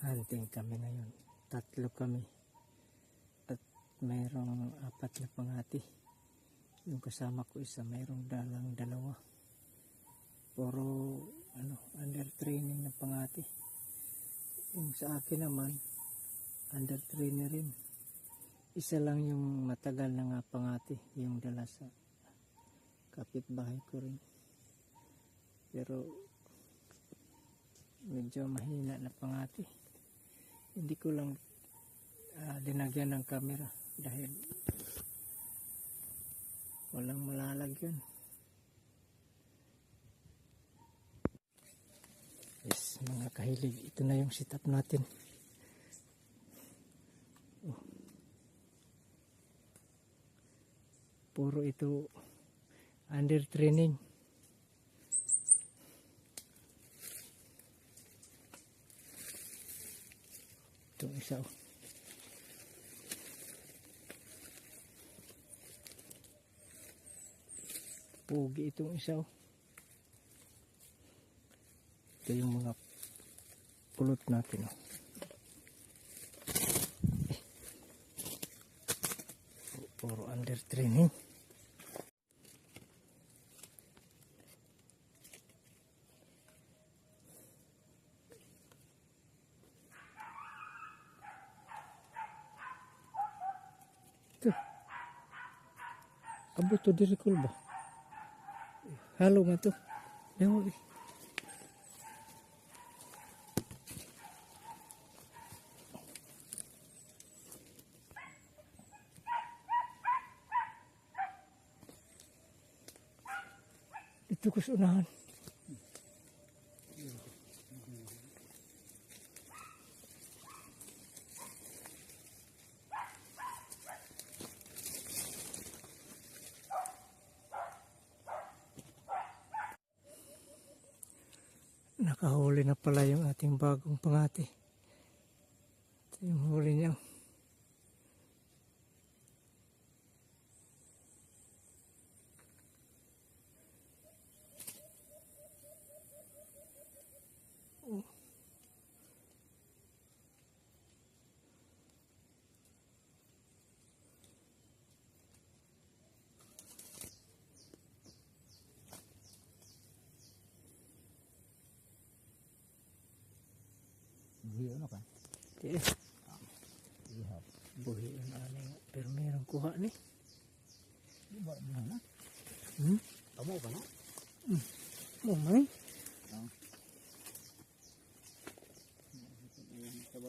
Hunting kami ngayon. Tatlo kami. At mayroong apat na pangati. Yung kasama ko isa, mayroong dalang dalawa. Puro, ano, under training na pangati. Yung sa akin naman, under training rin. Isa lang yung matagal na nga pangati, yung dala sa kapitbahay ko rin. Pero medyo mahina na pangati. Hindi ko lang ah, dinagyan ng camera dahil walang malalagyan. Yes, mga kahilig, ito na yung setup natin. Oh. Puro ito under training. Itong isa. Pugi itong isa oh. Ito yung mga pulot natin oh. Eh. Puro under training. Abo to diri ko ba? Halo man to. Ewan eh. Ito ko. Nakahuli na pala yung ating bagong pangati. Ito yung huli niya. Buhi ano ka? Eh, Ihap. buhi ang aning. Pero mayroong kuha ni. Di ba na na? Hmm? Amo ka na? Oh, may.